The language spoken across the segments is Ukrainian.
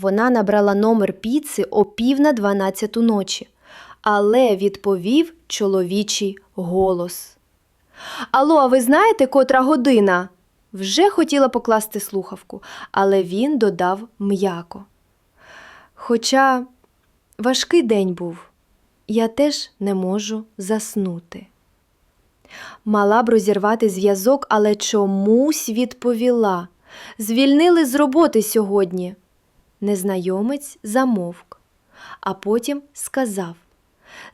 Вона набрала номер піци о пів на дванадцяту ночі, але відповів чоловічий голос. Алло, а ви знаєте, котра година? Вже хотіла покласти слухавку, але він додав м'яко. Хоча важкий день був, я теж не можу заснути. Мала б розірвати зв'язок, але чомусь відповіла. Звільнили з роботи сьогодні. Незнайомець замовк, а потім сказав: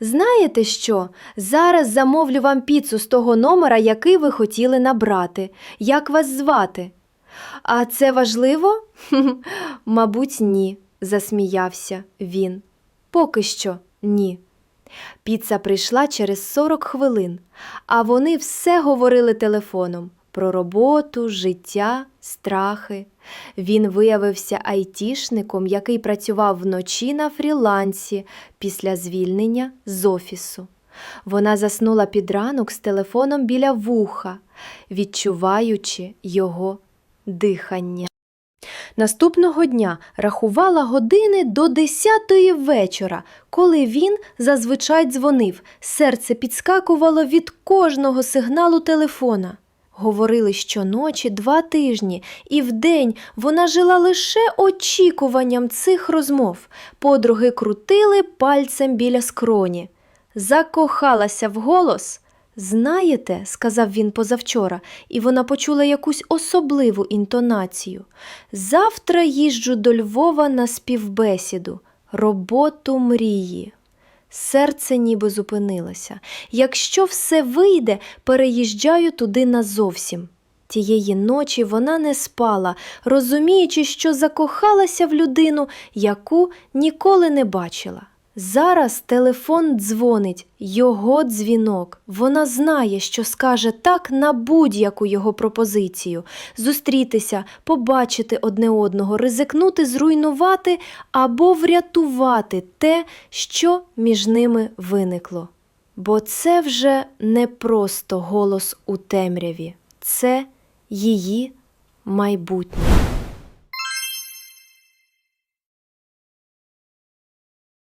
Знаєте що? Зараз замовлю вам піцу з того номера, який ви хотіли набрати. Як вас звати? А це важливо? Мабуть, ні, засміявся він. Поки що ні. Піца прийшла через 40 хвилин, а вони все говорили телефоном про роботу, життя, страхи. Він виявився айтішником, який працював вночі на фрілансі після звільнення з офісу. Вона заснула під ранок з телефоном біля вуха, відчуваючи його дихання. Наступного дня рахувала години до десятої вечора, коли він зазвичай дзвонив. Серце підскакувало від кожного сигналу телефона. Говорили щоночі два тижні, і вдень вона жила лише очікуванням цих розмов. Подруги крутили пальцем біля скроні. Закохалася в голос. Знаєте, сказав він позавчора, і вона почула якусь особливу інтонацію. Завтра їжджу до Львова на співбесіду, роботу мрії. Серце ніби зупинилося. Якщо все вийде, переїжджаю туди назовсім. Тієї ночі вона не спала, розуміючи, що закохалася в людину, яку ніколи не бачила. Зараз телефон дзвонить, його дзвінок. Вона знає, що скаже так на будь-яку його пропозицію зустрітися, побачити одне одного, ризикнути, зруйнувати або врятувати те, що між ними виникло. Бо це вже не просто голос у темряві, це її майбутнє.